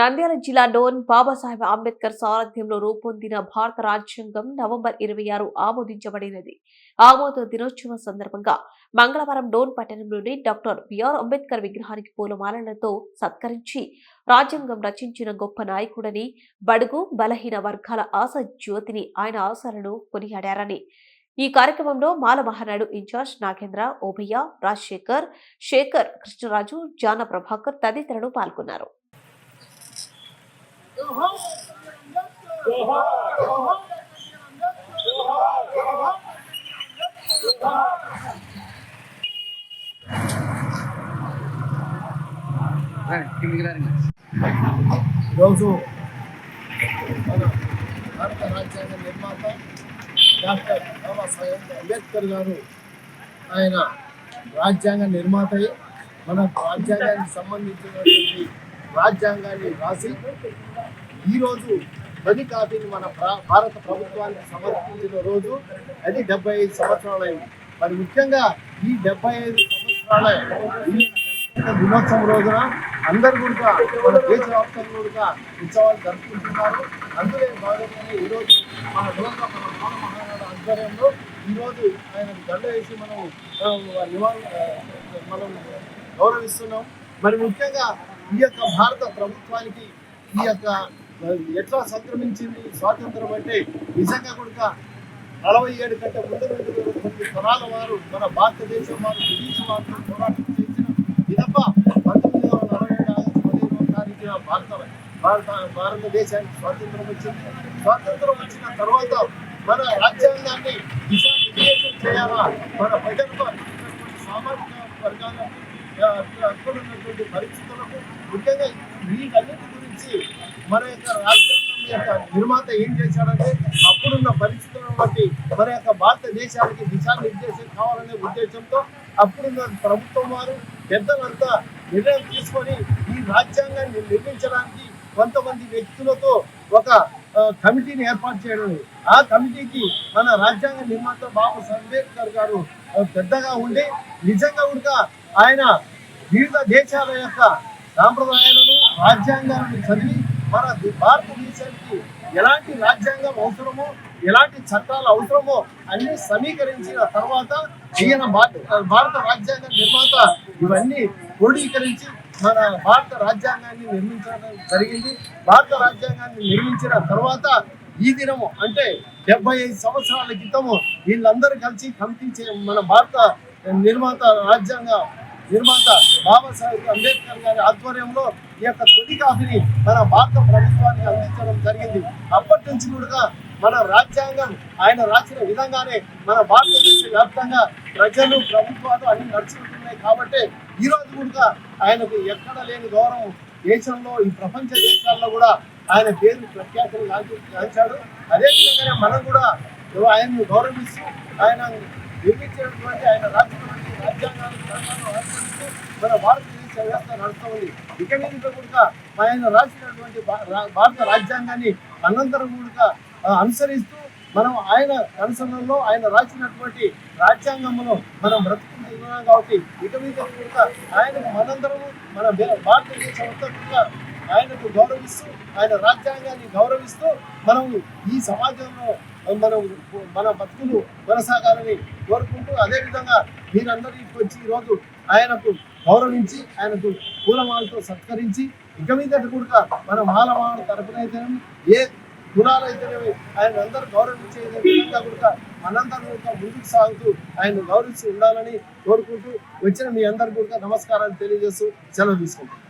నంద్యాల జిల్లా డోన్ బాబాసాహెబ్ అంబేద్కర్ సారథ్యంలో రూపొందిన భారత రాజ్యాంగం నవంబర్ ఇరవై ఆరు ఆమోదించబడినది. ఆమోద దినోత్సవం సందర్భంగా మంగళవారం డోన్ పట్టణంలోని డాక్టర్ బిఆర్ అంబేద్కర్ విగ్రహానికి పూలమాలలతో సత్కరించి రాజ్యాంగం రచించిన గొప్ప నాయకుడని బడుగు బలహీన వర్గాల ఆశ జ్యోతిని ఆయన ఆశలను కొనియాడారని. ఈ కార్యక్రమంలో మాల మహానాడు ఇన్ఛార్జ్ నాగేంద్ర ఓబయ్య రాజశేఖర్ శేఖర్ కృష్ణరాజు జాన ప్రభాకర్ తదితరులు పాల్గొన్నారు. ఈరోజు మన భారత రాజ్యాంగ నిర్మాత డాక్టర్ బాబాసాహెబ్ అంబేద్కర్ గారు ఆయన రాజ్యాంగ నిర్మాతయే. మన రాజ్యాంగానికి సంబంధించినటువంటి రాజ్యాంగాన్ని రాసి ఈరోజు తొలి కాపీని మన భారత ప్రభుత్వానికి సమర్పించిన రోజు అది డెబ్బై ఐదు సంవత్సరాలైంది. మరి ముఖ్యంగా ఈ డెబ్బై ఐదు సంవత్సరాల ఈ దినోత్సవం రోజున అందరు కూడా మన దేశవ్యాప్తంగా కూడా ఉత్సవాలు జరుపుకుంటున్నారు. అందులో భాగంగానే ఈరోజు మన లోక మన మాన మహారాజు ఆధ్వర్యంలో ఈరోజు ఆయన దండ వేసి మనం ఆ, మనం గౌరవిస్తున్నాం. మరి ముఖ్యంగా ఈ యొక్క భారత ప్రభుత్వానికి ఈ యొక్క ఎట్లా సంక్రమించింది స్వాతంత్రం అంటే నిజంగా కూడా నలభై ఏడు కంటే ముందు కొన్ని తరాల వారు మన భారతదేశం వారు బ్రిటిష్ వారితో పోరాటం చేసిన ఇదప్ప పంతొమ్మిది వందల నలభై ఏడు ఆగస్టు పదిహేనవ తారీఖున భారత భారత భారతదేశానికి స్వాతంత్రం వచ్చింది. స్వాతంత్రం వచ్చిన తర్వాత మన రాజ్యాంగాన్ని దిశానిర్దేశం చేయాలా? మన ప్రజలకు సామాజిక వర్గాలకు అక్కడ ఉన్నటువంటి పరిస్థితులకు ముఖ్యంగా వీటన్నిటి గురించి మన యొక్క రాజ్యాంగం యొక్క నిర్మాత ఏం చేశాడంటే అప్పుడున్న పరిస్థితులను బట్టి మన యొక్క భారతదేశానికి దిశానిర్దేశం కావాలనే ఉద్దేశంతో అప్పుడున్న ప్రభుత్వం వారు పెద్దలంతా నిర్ణయం తీసుకొని ఈ రాజ్యాంగాన్ని నిర్మించడానికి కొంతమంది వ్యక్తులతో ఒక కమిటీని ఏర్పాటు చేయడం ఆ కమిటీకి మన రాజ్యాంగ నిర్మాత బాబు అంబేద్కర్ గారు పెద్దగా ఉండి నిజంగా కూడా ఆయన వివిధ దేశాల యొక్క సాంప్రదాయాలను రాజ్యాంగాలను చదివి మన భారతదేశానికి ఎలాంటి రాజ్యాంగం అవసరమో ఎలాంటి చట్టాలు అవసరమో అన్ని సమీకరించిన తర్వాత ఈయన భారత భారత రాజ్యాంగ నిర్మాత ఇవన్నీ క్రోడీకరించి మన భారత రాజ్యాంగాన్ని నిర్మించడం జరిగింది. భారత రాజ్యాంగాన్ని నిర్మించిన తర్వాత ఈ దినము అంటే డెబ్బై ఐదు సంవత్సరాల క్రితము వీళ్ళందరూ కలిసి కమిటీ మన భారత నిర్మాత రాజ్యాంగ నిర్మాత బాబాసాహెబ్ అంబేద్కర్ గారి ఆధ్వర్యంలో ఈ యొక్క తొలి కాఫీని మన భారత ప్రభుత్వానికి అందించడం జరిగింది. అప్పటి నుంచి కూడా మన రాజ్యాంగం ఆయన రాసిన విధంగానే మన భారతదేశ వ్యాప్తంగా ప్రజలు ప్రభుత్వాలు అన్ని నడుచుకుంటున్నాయి కాబట్టి ఈ రోజు కూడా ఆయనకు ఎక్కడ లేని గౌరవం దేశంలో ఈ ప్రపంచ దేశాల్లో కూడా ఆయన పేరు ప్రఖ్యాతులు గాంచాడు. అదేవిధంగానే మనం కూడా ఆయన్ని గౌరవిస్తూ ఆయన నిర్మించినటువంటి ఆయన రాసినటువంటి రాజ్యాంగాన్ని గ్రంథాలను అనుసరిస్తూ మన భారతదేశ వ్యవస్థ నడుస్తూ ఉంది ఇక మీద కూడా ఆయన రాసినటువంటి భా- భారత రాజ్యాంగాన్ని అనంతరం కూడా అనుసరిస్తూ మనం ఆయన అనుసరణలో ఆయన రాసినటువంటి రాజ్యాంగంలో మనం బ్రతుకుంటున్నాం కాబట్టి ఇక మీద కూడా ఆయనకు మనందరము మన భే- భారతదేశం అంతా కూడా ఆయనకు గౌరవిస్తూ ఆయన రాజ్యాంగాన్ని గౌరవిస్తూ మనం ఈ సమాజంలో మనం మన బతుకులు కొనసాగాలని కోరుకుంటూ అదేవిధంగా మీరందరూ వచ్చి ఈరోజు ఆయనకు గౌరవించి ఆయనకు పూలమాలతో సత్కరించి ఇక మీదట కూడా మన మాలమాల తరపున అయితేనేమి ఏ కులాలైతేనేమి ఆయన అందరూ గౌరవించే విధంగా కూడా మనందరం కూడా ముందుకు సాగుతూ ఆయన గౌరవిస్తూ ఉండాలని కోరుకుంటూ వచ్చిన మీ అందరు కూడా నమస్కారాలు తెలియజేస్తూ సెలవు తీసుకుంటాం